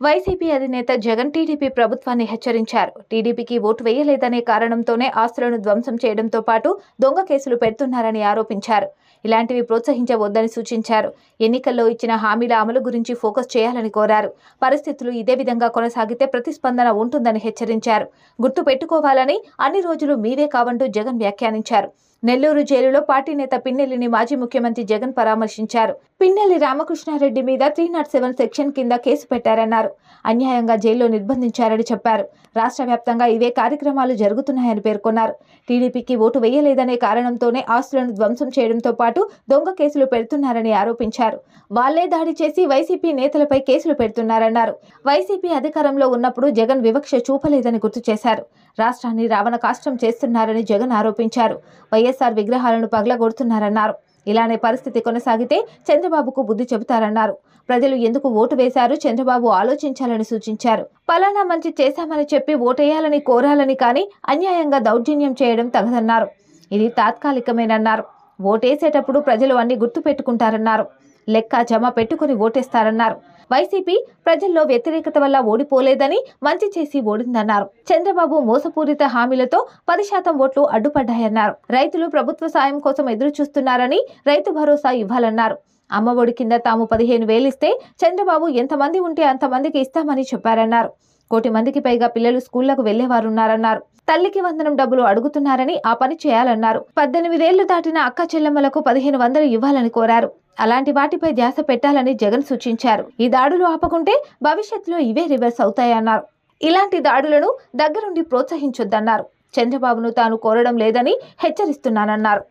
YCP అధినేత Jagan TDP ప్రభుత్వాన్ని హెచ్చరించారు. టీడీపీకి ఓటు వేయలేదనే కారణంతోనే ఆస్తులను ధ్వంసం చేయడంతో పాటు దొంగ కేసులు పెడుతున్నారని ఆరోపించారు. ఇలాంటివి ప్రోత్సహించవద్దని సూచించారు. ఎన్నికల్లో ఇచ్చిన హామీల అమలు గురించి ఫోకస్ చేయాలని కోరారు. పరిస్థితులు ఇదే విధంగా కొనసాగితే ప్రతిస్పందన ఉంటుందని హెచ్చరించారు. గుర్తు పెట్టుకోవాలని అన్ని రోజులు మీవే కావంటూ జగన్ వ్యాఖ్యానించారు. నెల్లూరు జైలులో పార్టీ నేత పిన్నెల్లిని మాజీ ముఖ్యమంత్రి జగన్ పరామర్శించారు. పిన్నెల్లి రామకృష్ణారెడ్డి మీద త్రీ నాట్ సెవెన్ సెక్షన్ కింద కేసు పెట్టారన్నారు. అన్యాయంగా జైల్లో నిర్బంధించారని చెప్పారు. రాష్ట్ర వ్యాప్తంగా ఇవే కార్యక్రమాలు జరుగుతున్నాయని పేర్కొన్నారు. టీడీపీకి ఓటు వేయలేదనే కారణంతోనే ఆస్తులను ధ్వంసం చేయడంతో పాటు దొంగ కేసులు పెడుతున్నారని ఆరోపించారు. వాళ్ళే దాడి చేసి వైసీపీ నేతలపై కేసులు పెడుతున్నారన్నారు. వైసీపీ అధికారంలో ఉన్నప్పుడు జగన్ వివక్ష చూపలేదని గుర్తు చేశారు. రాష్ట్రాన్ని రావణ కాష్టం చేస్తున్నారని జగన్ ఆరోపించారు. వైఎస్ఆర్ విగ్రహాలను పగలగొడుతున్నారన్నారు. ఇలానే పరిస్థితి కొనసాగితే చంద్రబాబుకు బుద్ధి చెబుతారన్నారు. ప్రజలు ఎందుకు ఓటు వేశారు? చంద్రబాబు ఆలోచించాలని సూచించారు. పలానా మంచి చేశామని చెప్పి ఓటేయాలని కోరాలని కానీ అన్యాయంగా దౌర్జన్యం చేయడం తగదన్నారు. ఇది తాత్కాలికమేనన్నారు. ఓటేసేటప్పుడు ప్రజలు అన్ని గుర్తు పెట్టుకుంటారన్నారు లెక్క జమ పెట్టుకుని ఓటేస్తారన్నారు. వైసీపీ ప్రజల్లో వ్యతిరేకత వల్ల ఓడిపోలేదని మంచి చేసి ఓడిందన్నారు. చంద్రబాబు మోసపూరిత హామీలతో పది శాతం ఓట్లు అడ్డుపడ్డాయన్నారు. రైతులు ప్రభుత్వ సాయం కోసం ఎదురు చూస్తున్నారని రైతు భరోసా ఇవ్వాలన్నారు. అమ్మఒడి కింద తాము పదిహేను వేలిస్తే చంద్రబాబు ఎంతమంది ఉంటే అంతమందికి ఇస్తామని చెప్పారన్నారు. కోటి మందికి పైగా పిల్లలు స్కూళ్ళకు వెళ్ళేవారున్నారన్నారు తల్లికి వందనం డబ్బులు అడుగుతున్నారని ఆ పని చేయాలన్నారు. పద్దెనిమిదేళ్ళు దాటిన అక్క చెల్లెమ్మలకు పదిహేను వందలు ఇవ్వాలని కోరారు. అలాంటి వాటిపై ధ్యాస పెట్టాలని జగన్ సూచించారు. ఈ దాడులు ఆపకుంటే భవిష్యత్తులో ఇవే రివర్స్ అవుతాయన్నారు. ఇలాంటి దాడులను దగ్గరుండి ప్రోత్సహించొద్దన్నారు. చంద్రబాబును తాను కోరడం లేదని హెచ్చరిస్తున్నానన్నారు.